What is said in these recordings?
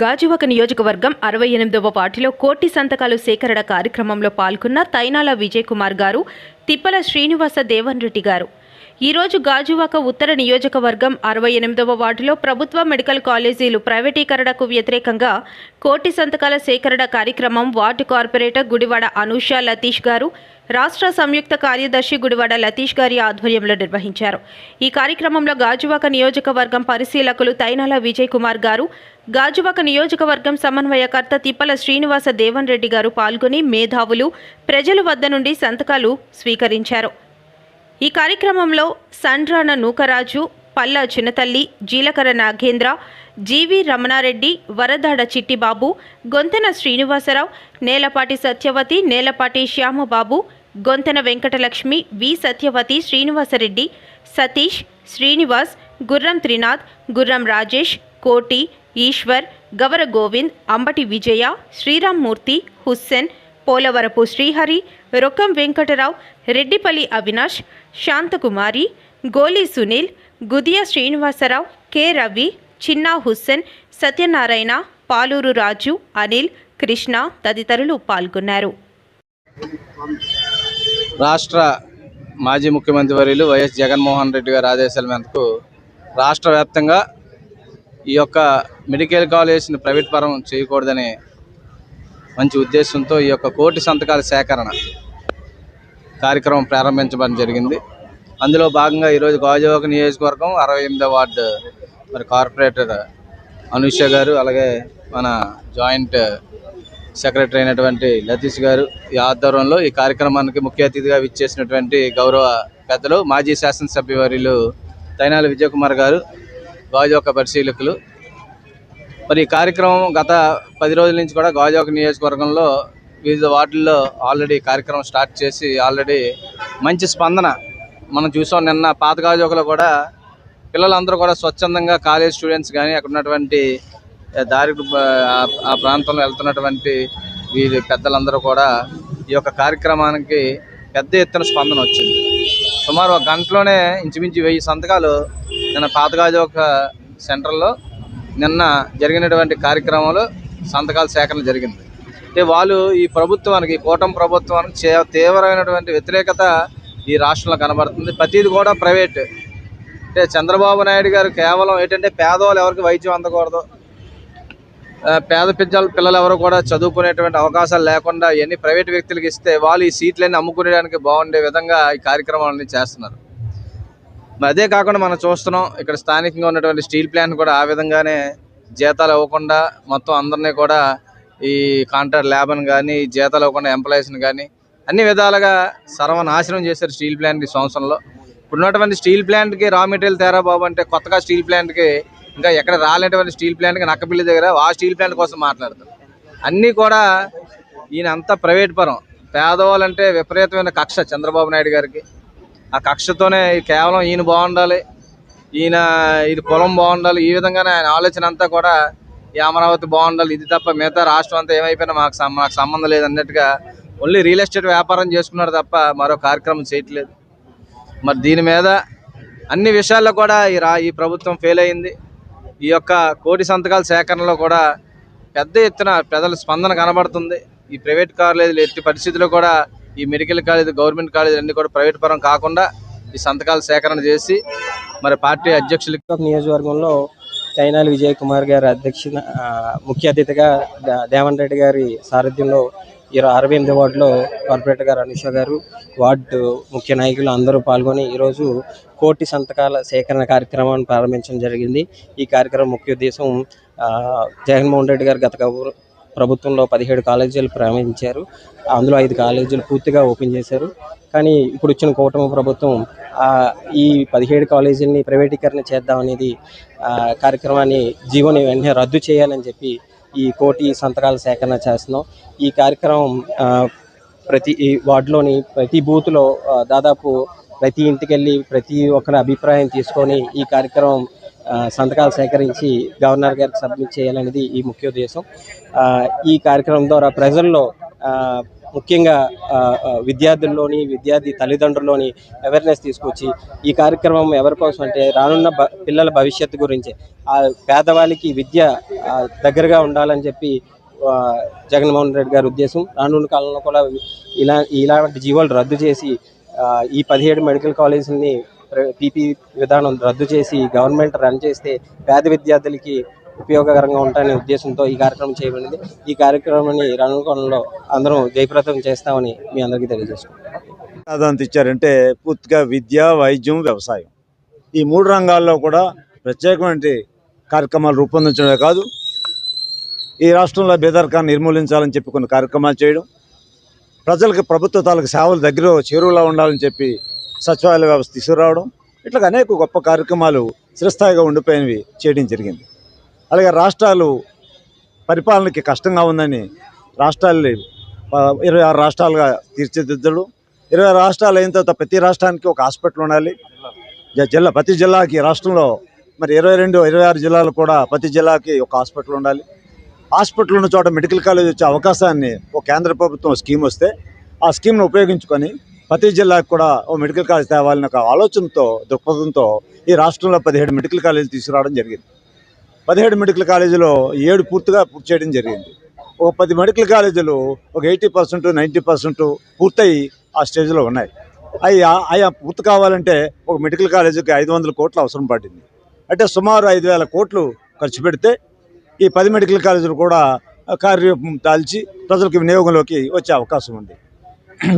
గాజువాక నియోజకవర్గం అరవై ఎనిమిదవ వార్డులో కోటి సంతకాలు సేకరణ కార్యక్రమంలో పాల్గొన్న తైనాల విజయ్ కుమార్ గారు తిప్పల శ్రీనివాస దేవన్ రెడ్డి గారు. ఈరోజు గాజువాక ఉత్తర నియోజకవర్గం అరవై ఎనిమిదవ వార్డులో ప్రభుత్వ మెడికల్ కాలేజీలు ప్రైవేటీకరణకు వ్యతిరేకంగా కోటి సంతకాల సేకరణ కార్యక్రమం వార్డు కార్పొరేటర్ గుడివాడ అనూష లతీష్ గారు రాష్ట్ర సంయుక్త కార్యదర్శి గుడివాడ లతీష్ గారి ఆధ్వర్యంలో నిర్వహించారు. ఈ కార్యక్రమంలో గాజువాక నియోజకవర్గం పరిశీలకులు తైనాల విజయ్ కుమార్ గారు గాజువాక నియోజకవర్గం సమన్వయకర్త తిప్పల శ్రీనివాస దేవన్ రెడ్డి గారు పాల్గొని మేధావులు ప్రజల వద్ద నుండి సంతకాలు స్వీకరించారు. ఈ కార్యక్రమంలో సండ్రాన నూకరాజు పల్లా చిన్నతల్లి జీలకర్ర నాగేంద్ర జీవి రమణారెడ్డి వరదాడ చిట్టిబాబు గొంతెన శ్రీనివాసరావు నేలపాటి సత్యవతి నేలపాటి శ్యామబాబు గొంతెన వెంకటలక్ష్మి వి సత్యవతి శ్రీనివాసరెడ్డి సతీష్ శ్రీనివాస్ గుర్రం త్రినాథ్ గుర్రం రాజేష్ కోటి ఈశ్వర్ గవర గోవింద్ అంబటి విజయ శ్రీరామ్మూర్తి హుస్సేన్ పోలవరపు శ్రీహరి రొక్కం వెంకటరావు రెడ్డిపల్లి అవినాష్ శాంతకుమారి గోలి సునీల్ గుదియా శ్రీనివాసరావు కె రవి చిన్నా హుస్సేన్ సత్యనారాయణ పాలూరు రాజు అనిల్ కృష్ణ తదితరులు పాల్గొన్నారు. రాష్ట్ర మాజీ ముఖ్యమంత్రి వర్యులు వైఎస్ జగన్మోహన్ రెడ్డి గారి ఆదేశాల మేరకు రాష్ట్ర వ్యాప్తంగా ఈ యొక్క మెడికల్ కాలేజ్ని ప్రైవేట్ పరం చేయకూడదనే మంచి ఉద్దేశంతో ఈ యొక్క కోటి సంతకాల సేకరణ కార్యక్రమం ప్రారంభించడం జరిగింది. అందులో భాగంగా ఈరోజు గాజువాక నియోజకవర్గం అరవై ఎనిమిదో వార్డు మరి కార్పొరేటర్ అనుష గారు అలాగే మన జాయింట్ సెక్రటరీ అయినటువంటి లతీష్ గారు ఈ ఆధ్వర్యంలో ఈ కార్యక్రమానికి ముఖ్య అతిథిగా విచ్చేసినటువంటి గౌరవ పెద్దలు మాజీ శాసనసభ్యవర్యులు తైనాల విజయకుమార్ గారు గాజువాక పరిశీలకులు మరి ఈ కార్యక్రమం గత పది రోజుల నుంచి కూడా గాజువాక నియోజకవర్గంలో వివిధ వార్డుల్లో ఆల్రెడీ కార్యక్రమం స్టార్ట్ చేసి ఆల్రెడీ మంచి స్పందన మనం చూసాం నిన్న పాత గాజోకలో కూడా పిల్లలందరూ కూడా స్వచ్ఛందంగా కాలేజ్ స్టూడెంట్స్ కానీ అక్కడ ఉన్నటువంటి దారి ఆ- ప్రాంతంలో వెళ్తున్నటువంటి వీరి పెద్దలందరూ కూడా ఈ యొక్క కార్యక్రమానికి పెద్ద ఎత్తున స్పందన వచ్చింది. సుమారు ఒక గంటలోనే ఇంచుమించు వెయ్యి సంతకాలు నిన్న పాతగాజోక సెంటర్లో నిన్న జరిగినటువంటి కార్యక్రమంలో సంతకాల సేకరణ జరిగింది. అంటే వాళ్ళు ఈ ప్రభుత్వానికి కూటమి ప్రభుత్వానికి తీవ్రమైనటువంటి వ్యతిరేకత ఈ రాష్ట్రంలో కనబడుతుంది. ప్రతిది కూడా ప్రైవేట్. అంటే చంద్రబాబు నాయుడు గారు కేవలం ఏంటంటే పేదవాళ్ళు ఎవరికి వైద్యం అందకూడదు. పేద పిల్లలు పిల్లలు ఎవరు కూడా చదువుకునేటువంటి అవకాశాలు లేకుండా ఇవన్నీ ప్రైవేట్ వ్యక్తులకు ఇస్తే వాళ్ళు ఈ సీట్లన్నీ అమ్ముకునేడానికి బాగుండే విధంగా ఈ కార్యక్రమాలన్నీ చేస్తున్నారు. అదే కాకుండా మనం చూస్తున్నాం ఇక్కడ స్థానికంగా ఉన్నటువంటి స్టీల్ ప్లాంట్ కూడా ఆ విధంగానే జీతాలు ఇవ్వకుండా మొత్తం అందరినీ కూడా ఈ కాంట్రాక్ట్ ల్యాబ్ని కానీ జీతాలు ఇవ్వకుండా ఎంప్లాయీస్ని కానీ అన్ని విధాలుగా సర్వనాశనం చేశారు స్టీల్ ప్లాంట్ ఈ సంవత్సరంలో. ఇప్పుడున్నటువంటి స్టీల్ ప్లాంట్కి రా మెటీరియల్ తేరా బాబు అంటే కొత్తగా స్టీల్ ప్లాంట్కి ఇంకా ఎక్కడ రాలేటువంటి స్టీల్ ప్లాంట్కి నక్కపిల్లి దగ్గర ఆ స్టీల్ ప్లాంట్ కోసం మాట్లాడతారు. అన్నీ కూడా ఈయన అంతా ప్రైవేట్ పరం. పేదవాళ్ళంటే విపరీతమైన కక్ష చంద్రబాబు నాయుడు గారికి. ఆ కక్షతోనే కేవలం ఈయన బాగుండాలి ఈయన ఇది పొలం బాగుండాలి ఈ విధంగానే ఆయన ఆలోచన అంతా కూడా ఈ అమరావతి బాగుండాలి ఇది తప్ప మిగతా రాష్ట్రం అంతా ఏమైపోయినా మాకు మాకు సంబంధం లేదు అన్నట్టుగా ఓన్లీ రియల్ ఎస్టేట్ వ్యాపారం చేసుకున్నారు తప్ప మరో కార్యక్రమం చేయట్లేదు. మరి దీని మీద అన్ని విషయాల్లో కూడా ఈ రా ఈ ప్రభుత్వం ఫెయిల్ అయింది. ఈ యొక్క కోటి సంతకాల సేకరణలో కూడా పెద్ద ఎత్తున ప్రజల స్పందన కనబడుతుంది. ఈ ప్రైవేట్ కార్లు ఎట్టి పరిస్థితుల్లో కూడా ఈ మెడికల్ కాలేజ్ గవర్నమెంట్ కాలేజ్ అన్ని కూడా ప్రైవేట్ పరం కాకుండా ఈ సంతకాల సేకరణ చేసి మరి పార్టీ అధ్యక్షులు నియోజకవర్గంలో చైనాలి విజయ్ కుమార్ గారి అధ్యక్ష ముఖ్య అతిథిగా దేవన్ రెడ్డి గారి సారథ్యంలో ఈరోజు అరవై ఎనిమిది వార్డులో కార్పొరేటర్ గారు అనుష గారు వార్డు ముఖ్య నాయకులు అందరూ పాల్గొని ఈరోజు కోటి సంతకాల సేకరణ కార్యక్రమాన్ని ప్రారంభించడం జరిగింది. ఈ కార్యక్రమం ముఖ్య ఉద్దేశం జగన్మోహన్ రెడ్డి గారు గత ప్రభుత్వంలో పదిహేడు కాలేజీలు ప్రారంభించారు. అందులో ఐదు కాలేజీలు పూర్తిగా ఓపెన్ చేశారు. కానీ ఇప్పుడు వచ్చిన కూటమి ప్రభుత్వం ఈ పదిహేడు కాలేజీలని ప్రైవేటీకరణ చేద్దామనేది అనేది కార్యక్రమాన్ని జీవోని వెంటనే రద్దు చేయాలని చెప్పి ఈ కోటి సంతకాల సేకరణ చేస్తున్నాం. ఈ కార్యక్రమం ప్రతి ఈ వార్డులోని ప్రతి బూత్లో దాదాపు ప్రతి ఇంటికి వెళ్ళి ప్రతి ఒక్కరి అభిప్రాయం తీసుకొని ఈ కార్యక్రమం సంతకాలు సేకరించి గవర్నర్ గారికి సబ్మిట్ చేయాలనేది ఈ ముఖ్య ఉద్దేశం. ఈ కార్యక్రమం ద్వారా ప్రజల్లో ముఖ్యంగా విద్యార్థుల్లోని విద్యార్థి తల్లిదండ్రుల్లోని అవేర్నెస్ తీసుకొచ్చి ఈ కార్యక్రమం ఎవరి కోసం అంటే రానున్న పిల్లల భవిష్యత్తు గురించి ఆ పేదవాళ్ళకి విద్య దగ్గరగా ఉండాలని చెప్పి జగన్మోహన్ రెడ్డి గారి ఉద్దేశం. రానున్న కాలంలో కూడా ఇలా ఇలాంటి జీవోలు రద్దు చేసి ఈ పదిహేడు మెడికల్ కాలేజీలని పీపీ విధానం రద్దు చేసి గవర్నమెంట్ రన్ చేస్తే పేద విద్యార్థులకి ఉపయోగకరంగా ఉంటాయనే ఉద్దేశంతో ఈ కార్యక్రమం చేయబడింది. ఈ కార్యక్రమాన్ని రానున్న అందరం జయప్రదం చేస్తామని మీ అందరికీ తెలియజేసుకుంటాం ఇచ్చారంటే పూర్తిగా విద్య వైద్యం వ్యవసాయం. ఈ మూడు రంగాల్లో కూడా ప్రత్యేకమైన కార్యక్రమాలు రూపొందించడమే కాదు ఈ రాష్ట్రంలో బేదరికాన్ని నిర్మూలించాలని చెప్పి కొన్ని కార్యక్రమాలు చేయడం ప్రజలకు ప్రభుత్వ తాలూకు సేవలు దగ్గర చేరువులా ఉండాలని చెప్పి సచివాలయ వ్యవస్థ తీసుకురావడం ఇట్లా అనేక గొప్ప కార్యక్రమాలు చిరస్థాయిగా ఉండిపోయినవి చేయడం జరిగింది. అలాగే రాష్ట్రాలు పరిపాలనకి కష్టంగా ఉందని రాష్ట్రాల్ని ఇరవై ఆరు రాష్ట్రాలుగా తీర్చిదిద్దడం ఇరవై ఆరు రాష్ట్రాలు అయిన తర్వాత ప్రతి రాష్ట్రానికి ఒక హాస్పిటల్ ఉండాలి. జ- జిల్లా ప్రతి జిల్లాకి రాష్ట్రంలో మరి ఇరవై రెండు ఇరవై ఆరు జిల్లాలు కూడా ప్రతి జిల్లాకి ఒక హాస్పిటల్ ఉండాలి. హాస్పిటల్ ఉన్న చోట మెడికల్ కాలేజ్ వచ్చే అవకాశాన్ని ఒక కేంద్ర ప్రభుత్వం స్కీమ్ వస్తే ఆ స్కీమ్ను ఉపయోగించుకొని ప్రతి జిల్లాకు కూడా ఓ మెడికల్ కాలేజ్ తేవాలని ఒక ఆలోచనతో దృక్పథంతో ఈ రాష్ట్రంలో పదిహేడు మెడికల్ కాలేజీలు తీసుకురావడం జరిగింది. పదిహేడు మెడికల్ కాలేజీలో ఏడు పూర్తిగా పూర్తి చేయడం జరిగింది. ఒక పది మెడికల్ కాలేజీలు ఒక ఎయిటీ పర్సెంట్ నైంటీ పర్సెంట్ పూర్తయి ఆ స్టేజ్లో ఉన్నాయి. అయ్యా ఆయా పూర్తి కావాలంటే ఒక మెడికల్ కాలేజీకి ఐదు వందల కోట్లు అవసరం పడింది. అంటే సుమారు ఐదు వేల కోట్లు ఖర్చు పెడితే ఈ పది మెడికల్ కాలేజీలు కూడా కార్యరూపం దాల్చి ప్రజలకు వినియోగంలోకి వచ్చే అవకాశం ఉంది.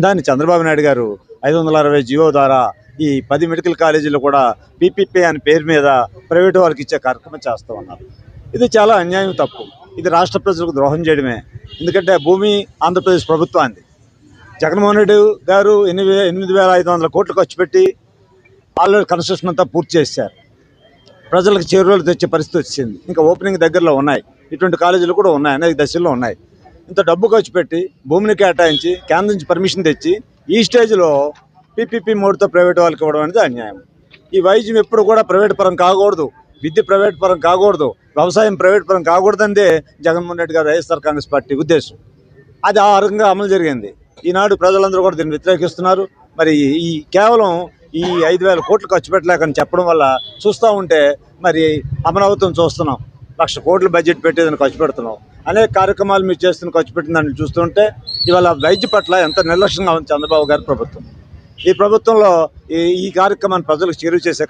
దాన్ని చంద్రబాబు నాయుడు గారు ఐదు వందల అరవై జియో ద్వారా ఈ పది మెడికల్ కాలేజీలు కూడా పీపీపీ అనే పేరు మీద ప్రైవేటు వాళ్ళకి ఇచ్చే కార్యక్రమం చేస్తూ ఉన్నారు. ఇది చాలా అన్యాయం తప్పు. ఇది రాష్ట్ర ప్రజలకు ద్రోహం చేయడమే. ఎందుకంటే భూమి ఆంధ్రప్రదేశ్ ప్రభుత్వానికి జగన్మోహన్ రెడ్డి గారు ఎనిమిది ఎనిమిది వేల ఐదు వందల కోట్లు ఖర్చు పెట్టి ఆల్రెడీ కన్స్ట్రక్షన్ అంతా పూర్తి చేశారు. ప్రజలకు చేరువలు తెచ్చే పరిస్థితి వచ్చింది. ఇంకా ఓపెనింగ్ దగ్గరలో ఉన్నాయి. ఇటువంటి కాలేజీలు కూడా ఉన్నాయి అనేక దశల్లో ఉన్నాయి. ఇంత డబ్బు ఖర్చు పెట్టి భూమిని కేటాయించి కేంద్రం నుంచి పర్మిషన్ తెచ్చి ఈ స్టేజ్లో పీపీపీ మోడ్తో ప్రైవేట్ వాళ్ళకి ఇవ్వడం అనేది అన్యాయం. ఈ వైద్యం ఎప్పుడు కూడా ప్రైవేట్ పరం కాకూడదు. విద్య ప్రైవేట్ పరం కాకూడదు. వ్యవసాయం ప్రైవేట్ పరం కాకూడదందే జగన్మోహన్ రెడ్డి గారు వైఎస్ఆర్ కాంగ్రెస్ పార్టీ ఉద్దేశం. అది ఆ రకంగా అమలు జరిగింది. ఈనాడు ప్రజలందరూ కూడా దీన్ని వ్యతిరేకిస్తున్నారు. మరి ఈ కేవలం ఈ ఐదు వేల కోట్లు ఖర్చు పెట్టలేకని చెప్పడం వల్ల చూస్తూ ఉంటే మరి అమరావతిని చూస్తున్నాం. లక్ష కోట్లు బడ్జెట్ పెట్టేదని ఖర్చు పెడుతున్నాం. అనేక కార్యక్రమాలు మీరు చేస్తున్న ఖర్చు పెట్టిన దాన్ని చూస్తుంటే ఇవాళ వైద్య పట్ల ఎంత నిర్లక్ష్యంగా ఉంది చంద్రబాబు గారి ప్రభుత్వం. ఈ ప్రభుత్వంలో ఈ ఈ కార్యక్రమాన్ని ప్రజలకు చేరువ చేసే